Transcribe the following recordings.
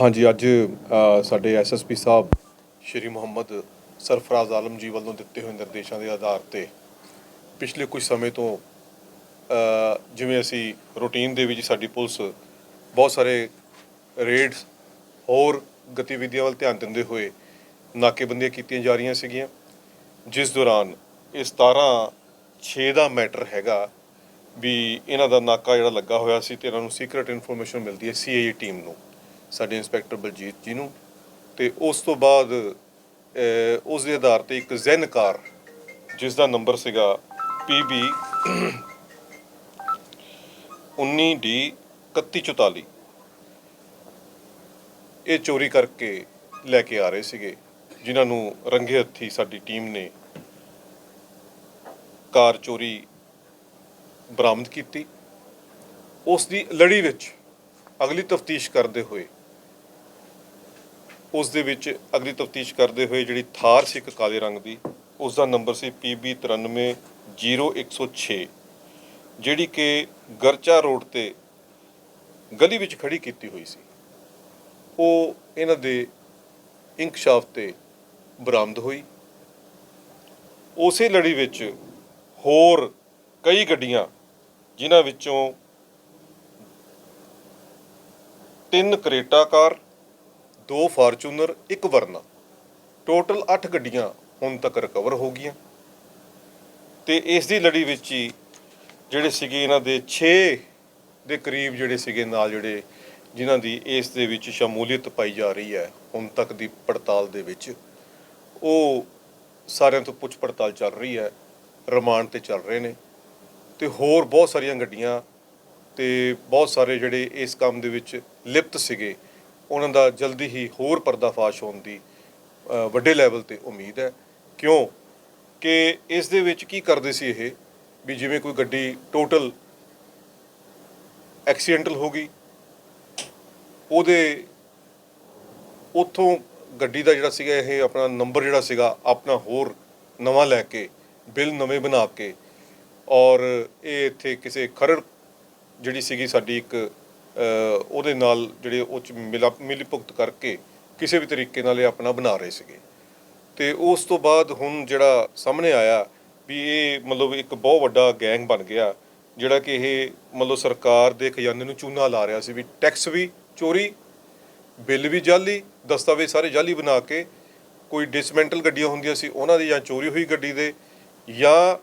ਹਾਂਜੀ ਅੱਜ ਅ, ਸਾਡੇ ਐਸਐਸਪੀ ਸਾਹਿਬ ਸ਼੍ਰੀ ਮੁਹੰਮਦ ਸਰਫਰਾਜ਼ ਆਲਮ ਜੀ ਵੱਲੋਂ ਦਿੱਤੇ ਹੋਏ ਨਿਰਦੇਸ਼ਾਂ ਦੇ ਆਧਾਰ ਤੇ ਪਿਛਲੇ ਕੁਝ ਸਮੇਂ ਤੋਂ ਜਿਵੇਂ ਅਸੀਂ ਰੂਟੀਨ ਦੇ ਵਿੱਚ ਸਾਡੀ ਪੁਲਿਸ ਬਹੁਤ ਸਾਰੇ ਰੇਡਸ ਹੋਰ ਗਤੀਵਿਧੀਆਂ ਵੱਲ ਧਿਆਨ ਦਿੰਦੇ ਹੋਏ ਨਾਕੇਬੰਦੀਆਂ ਕੀਤੀਆਂ ਜਾ ਰਹੀਆਂ ਸੀਗੀਆਂ ਜਿਸ ਦੌਰਾਨ ਇਹ 17 6 ਦਾ ਮੈਟਰ ਹੈਗਾ ਵੀ ਇਹਨਾਂ ਦਾ ਨਾਕਾ ਜਿਹੜਾ ਲੱਗਾ ਹੋਇਆ ਸੀ ਤੇ ਇਹਨਾਂ ਨੂੰ ਸੀਕ੍ਰੀਟ ਇਨਫੋਰਮੇਸ਼ਨ ਮਿਲਦੀ ਹੈ ਸੀਆਈਏ ਟੀਮ ਨੂੰ। ਸਾਡੇ ਇੰਸਪੈਕਟਰ ਬਲਜੀਤ ਜੀ ਨੂੰ ਤੇ ਉਸ ਤੋਂ ਬਾਅਦ ਉਸ ਦੇ ਆਧਾਰ ਤੇ ਇੱਕ ਜ਼ੈਨ ਕਾਰ, ਜਿਸ ਦਾ ਨੰਬਰ ਸੀਗਾ PB 19D 3144 ਇਹ ਚੋਰੀ ਕਰਕੇ ਲੈ ਕੇ ਆ ਰਹੇ ਸੀਗੇ, ਜਿਨ੍ਹਾਂ ਨੂੰ ਰੰਗੇ ਹੱਥੀ ਸਾਡੀ ਟੀਮ ਨੇ ਕਾਰ ਚੋਰੀ ਬਰਾਮਦ ਕੀਤੀ। ਉਸ ਦੀ ਲੜੀ ਵਿੱਚ ਅਗਲੀ ਤਫਤੀਸ਼ ਕਰਦੇ ਹੋਏ ਉਸ ਦੇ ਵਿੱਚ ਅਗਲੀ ਤਫਤੀਸ਼ ਕਰਦੇ ਹੋਏ ਜਿਹੜੀ ਥਾਰ ਸੀ ਇੱਕ ਕਾਲੇ ਰੰਗ ਦੀ, ਉਸ ਦਾ ਨੰਬਰ ਸੀ PB 9300106 ਜਿਹੜੀ ਕਿ ਗਰਚਾ ਰੋਡ ਤੇ ਗਲੀ ਵਿੱਚ ਖੜੀ ਕੀਤੀ ਹੋਈ ਸੀ। ਉਹ ਇਹਨਾਂ ਦੇ ਇੰਕਸ਼ਾਫ ਤੇ ਬਰਾਮਦ ਹੋਈ। ਉਸੇ ਲੜੀ ਵਿੱਚ ਹੋਰ ਕਈ ਗੱਡੀਆਂ, ਜਿਨ੍ਹਾਂ ਵਿੱਚੋਂ ਤਿੰਨ ਕਰੇਟਾ ਕਾਰ ਦੋ ਫਾਰਚੂਨਰ, ਇੱਕ ਵਰਨਾ। ਟੋਟਲ 8 ਗੱਡੀਆਂ ਹੁਣ ਤੱਕ ਰਿਕਵਰ ਹੋ ਗਈਆਂ। ਤੇ ਇਸ ਦੀ ਲੜੀ ਵਿੱਚ ਹੀ ਜਿਹੜੇ ਸੀਗੇ ਇਹਨਾਂ ਦੇ 6 ਦੇ ਕਰੀਬ ਜਿਹੜੇ ਸੀਗੇ ਨਾਲ ਜਿਹੜੇ ਜਿਨ੍ਹਾਂ ਦੀ ਇਸ ਦੇ ਵਿੱਚ ਸ਼ਮੂਲੀਅਤ ਪਾਈ ਜਾ ਰਹੀ ਹੈ, ਹੁਣ ਤੱਕ ਦੀ ਪੜਤਾਲ ਦੇ ਵਿੱਚ, ਉਹ ਸਾਰਿਆਂ ਤੋਂ ਪੁੱਛ ਪੜਤਾਲ ਚੱਲ ਰਹੀ ਹੈ, ਰਿਮਾਂਡ ਤੇ ਚੱਲ ਰਹੇ ਨੇ। ਤੇ ਹੋਰ ਬਹੁਤ ਸਾਰੀਆਂ ਗੱਡੀਆਂ ਤੇ ਬਹੁਤ ਸਾਰੇ ਜਿਹੜੇ ਇਸ ਕੰਮ ਦੇ ਵਿੱਚ ਲਿਪਤ ਸੀਗੇ ਉਹਨਾਂ ਦਾ ਜਲਦੀ ਹੀ ਹੋਰ ਪਰਦਾਫਾਸ਼ ਹੋਣ ਦੀ ਵੱਡੇ ਲੈਵਲ ਤੇ ਉਮੀਦ ਹੈ। ਕਿਉਂ? ਕਿ ਇਸ ਦੇ ਵਿੱਚ ਕੀ ਕਰਦੇ ਸੀ ਇਹ? ਵੀ ਜਿਵੇਂ ਕੋਈ ਗੱਡੀ ਟੋਟਲ ਐਕਸੀਡੈਂਟਲ ਹੋ ਗਈ, ਉਹਦੇ ਉਥੋਂ ਗੱਡੀ ਦਾ ਜਿਹੜਾ ਸੀਗਾ ਇਹ ਆਪਣਾ ਨੰਬਰ ਜਿਹੜਾ ਸੀਗਾ, ਆਪਣਾ ਹੋਰ ਨਵਾਂ ਲੈ ਕੇ, ਬਿੱਲ ਨਵੇਂ ਬਣਾ ਕੇ, ਔਰ ਇਹ ਇੱਥੇ ਕਿਸੇ ਖਰੜ ਜਿਹੜੀ ਸੀਗੀ ਸਾਡੀ ਇੱਕ ਉਹਦੇ ਨਾਲ ਜਿਹੜੇ ਉਹ ਚ ਮਿਲਾ ਮਿਲੀ ਭੁਗਤ ਕਰਕੇ ਕਿਸੇ ਵੀ ਤਰੀਕੇ ਨਾਲ ਇਹ ਆਪਣਾ ਬਣਾ ਰਹੇ ਸੀਗੇ। ਤੇ ਉਸ ਤੋਂ ਬਾਅਦ ਹੁਣ ਜਿਹੜਾ ਸਾਹਮਣੇ ਆਇਆ ਵੀ ਇਹ ਮਤਲਬ ਇੱਕ ਬਹੁਤ ਵੱਡਾ ਗੈਂਗ ਬਣ ਗਿਆ, ਜਿਹੜਾ ਕਿ ਇਹ ਮਤਲਬ ਸਰਕਾਰ ਦੇ ਖਜ਼ਾਨੇ ਨੂੰ ਚੂਨਾ ਲਾ ਰਿਹਾ ਸੀ ਵੀ ਟੈਕਸ ਵੀ ਚੋਰੀ, ਬਿੱਲ ਵੀ ਜਾਲੀ, ਦਸਤਾਵੇਜ਼ ਸਾਰੇ ਜਾਲੀ ਬਣਾ ਕੇ ਕੋਈ ਡਿਸਮੈਂਟਲ ਗੱਡੀਆਂ ਹੁੰਦੀਆਂ ਸੀ, ਉਹਨਾਂ ਦੀ ਜਾਂ ਚੋਰੀ ਹੋਈ ਗੱਡੀ ਦੇ ਜਾਂ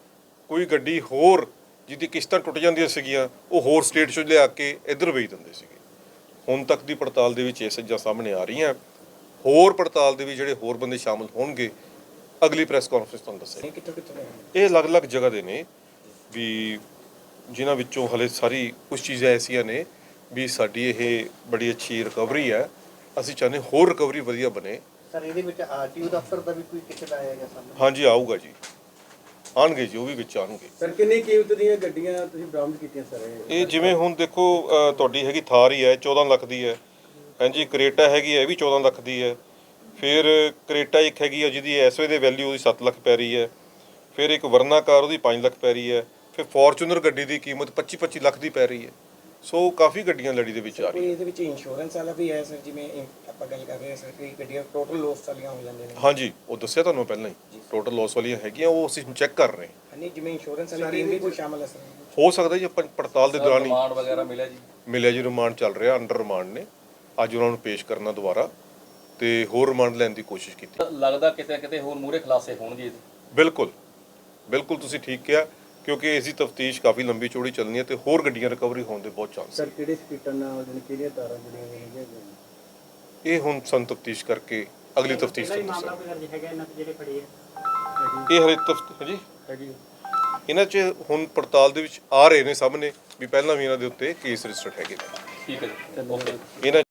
ਕੋਈ ਗੱਡੀ ਹੋਰ ਜਿਹਦੀ ਕਿਸ਼ਤਾਂ ਟੁੱਟ ਜਾਂਦੀਆਂ ਸੀਗੀਆਂ ਉਹ ਹੋਰ ਸਟੇਟ 'ਚੋਂ ਲਿਆ ਕੇ ਇੱਧਰ ਵੇਚ ਦਿੰਦੇ ਸੀਗੇ। ਹੁਣ ਤੱਕ ਦੀ ਪੜਤਾਲ ਦੇ ਵਿੱਚ ਇਹ ਸੱਜਾਂ ਸਾਹਮਣੇ ਆ ਰਹੀਆਂ। ਹੋਰ ਪੜਤਾਲ ਦੇ ਵੀ ਜਿਹੜੇ ਹੋਰ ਬੰਦੇ ਸ਼ਾਮਲ ਹੋਣਗੇ ਅਗਲੀ ਪ੍ਰੈਸ ਕਾਨਫਰੰਸ ਤੁਹਾਨੂੰ ਦੱਸੇ ਕਿੱਥੋਂ ਕਿੱਥੋਂ ਨੇ ਇਹ ਅਲੱਗ-ਅਲੱਗ ਜਗ੍ਹਾ ਦੇ ਨੇ ਵੀ ਜਿਨ੍ਹਾਂ ਵਿੱਚੋਂ ਹਲੇ ਸਾਰੀ ਕੁਝ ਚੀਜ਼ਾਂ ਐਸੀਆਂ ਨੇ ਵੀ ਸਾਡੀ ਇਹ ਬੜੀ ਅੱਛੀ ਰਿਕਵਰੀ ਹੈ। ਅਸੀਂ ਚਾਹੁੰਦੇ ਹੋਰ ਰਿਕਵਰੀ ਵਧੀਆ ਬਣੇ। ਸਰ ਇਹਦੇ ਵਿੱਚ ਆਰਟੀਓ ਦਫ਼ਤਰ ਦਾ ਵੀ ਕੋਈ ਕਿਸੇ ਦਾ ਆਏਗਾ ਸਾਹਮਣੇ ਹਾਂਜੀ ਆਊਗਾ ਜੀ। ਆਣਗੇ ਜੀ ਉਹ ਵੀ ਵਿੱਚ ਆਣਗੇ ਸਰ ਕਿੰਨੀ ਕੀਮਤ ਦੀਆਂ ਗੱਡੀਆਂ ਤੁਸੀਂ ਬਰਾਮਦ ਕੀਤੀਆਂ ਸਰ? ਇਹ ਜਿਵੇਂ ਹੁਣ ਦੇਖੋ ਅ, ਤੁਹਾਡੀ ਹੈਗੀ ਥਾਰ ਹੀ ਹੈ 14 ਲੱਖ ਦੀ ਹੈ। ਹਾਂਜੀ ਕਰੇਟਾ ਹੈਗੀ ਹੈ ਇਹ ਵੀ 14 ਲੱਖ ਦੀ ਹੈ। ਫਿਰ ਕਰੇਟਾ ਇੱਕ ਹੈਗੀ ਹੈ ਜਿਹਦੀ ਇਸ ਵੇ ਦੇ ਵੈਲਿਊ ਉਹਦੀ 7 ਲੱਖ ਪੈ ਰਹੀ ਹੈ। ਫਿਰ ਇੱਕ ਵਰਨਾ ਕਾਰ ਉਹਦੀ 5 ਲੱਖ ਪੈ ਰਹੀ ਹੈ। ਫਿਰ ਫੋਰਚੂਨਰ ਗੱਡੀ ਦੀ ਕੀਮਤ 25 25 ਲੱਖ ਦੀ ਪੈ ਰਹੀ ਹੈ। ਸੋ ਕਾਫੀ ਗੱਡੀਆਂ ਲੜੀ ਦੇ ਵਿੱਚ ਆ ਕੋਈ ਰਹੀਆਂ। ਇਹਦੇ ਵਿੱਚ ਇੰਸ਼ੋਰੈਂਸ ਵਾਲਾ ਵੀ ਹੈ ਸਰ ਜਿਵੇਂ ਆਪਾਂ ਗੱਲ ਕਰ ਰਹੇ ਹਾਂ ਸਰ ਕਈ ਗੱਡੀਆਂ ਟੋਟਲ ਲੋਸ ਵਾਲੀਆਂ ਹੋ ਜਾਂਦੀਆਂ ਨੇ। ਹਾਂਜੀ ਉਹ ਦੱਸਿਆ ਤੁਹਾਨੂੰ ਪਹਿਲਾਂ ਹੀ। ਟੋਟਲ ਲਾਸ ਵਾਲੀਆਂ ਹੈਗੀਆਂ ਉਹ ਅਸੀਂ ਚੈੱਕ ਕਰ ਰਹੇ ਹਾਂ। ਨਹੀਂ ਜਿਵੇਂ ਇੰਸ਼ੋਰੈਂਸ ਵਾਲੀ ਟੀਮ ਵੀ ਕੋਈ ਸ਼ਾਮਲ ਹੈ ਸਰ। ਹੋ ਸਕਦਾ ਜੀ ਆਪਾਂ ਪੜਤਾਲ ਦੇ ਦੌਰਾਨ ਹੀ ਰਿਮਾਂਡ ਵਗੈਰਾ ਮਿਲਿਆ ਜੀ? ਮਿਲਿਆ ਜੀ ਰਿਮਾਂਡ ਚੱਲ ਰਿਹਾ ਅੰਡਰ ਰਿਮਾਂਡ ਨੇ। ਅੱਜ ਉਹਨਾਂ ਨੂੰ ਪੇਸ਼ ਕਰਨਾ ਦੁਬਾਰਾ ਤੇ ਹੋਰ ਰਿਮਾਂਡ ਲੈਣ ਦੀ ਕੋਸ਼ਿਸ਼ ਕੀਤੀ। ਲੱਗਦਾ ਕਿਤੇ ਕਿਤੇ ਹੋਰ ਮੂਰੇ ਖਲਾਸੇ ਹੋਣਗੇ। ਬਿਲਕੁਲ ਬਿਲਕੁਲ ਤੁਸੀਂ ਠੀਕ ਕਿਹਾ। ਕਿਉਂਕਿ ਇਸ ਦੀ ਤਫਤੀਸ਼ ਕਾਫੀ ਲੰਬੀ ਚੌੜੀ ਚੱਲਣੀ ਹੈ ਤੇ ਹੋਰ ਗੱਡੀਆਂ ਰਿਕਵਰੀ ਹੋਣ ਦੇ ਬਹੁਤ ਚਾਂਸ ਸਰ ਕਿਹੜੇ ਸਪੀਕਰ ਨਾਲ ਜਾਣੀ ਕਿਹੜੀਆਂ ਤਾਰਾਂ ਜਿਹੜੀਆਂ ਹੈਗੀਆਂ ਇਹ ਹੁਣ ਸੰ ਤਫਤੀਸ਼ ਕਰਕੇ ਅਗਲੀ ਤਫਤੀਸ਼ ਤੋਂ ਮਾਮਲਾ ਕੋਈ ਹੈਗਾ ਇਹਨਾਂ ਤੇ ਜਿਹੜੇ ਫੜੇ ਆ। ਇਹ ਹਰੇ ਤਫਤ ਜੀ ਹੈਗੀ ਇਹਨਾਂ 'ਚ ਹੁਣ ਪੜਤਾਲ ਦੇ ਵਿੱਚ ਆ ਰਹੇ ਨੇ ਸਾਹਮਣੇ ਵੀ ਪਹਿਲਾਂ ਵੀ ਇਹਨਾਂ ਦੇ ਉੱਤੇ ਕੇਸ ਰਜਿਸਟਰਡ ਹੈਗੇ ਨੇ। ਠੀਕ ਹੈ ਜੀ ਓਕੇ ਇਹਨਾਂ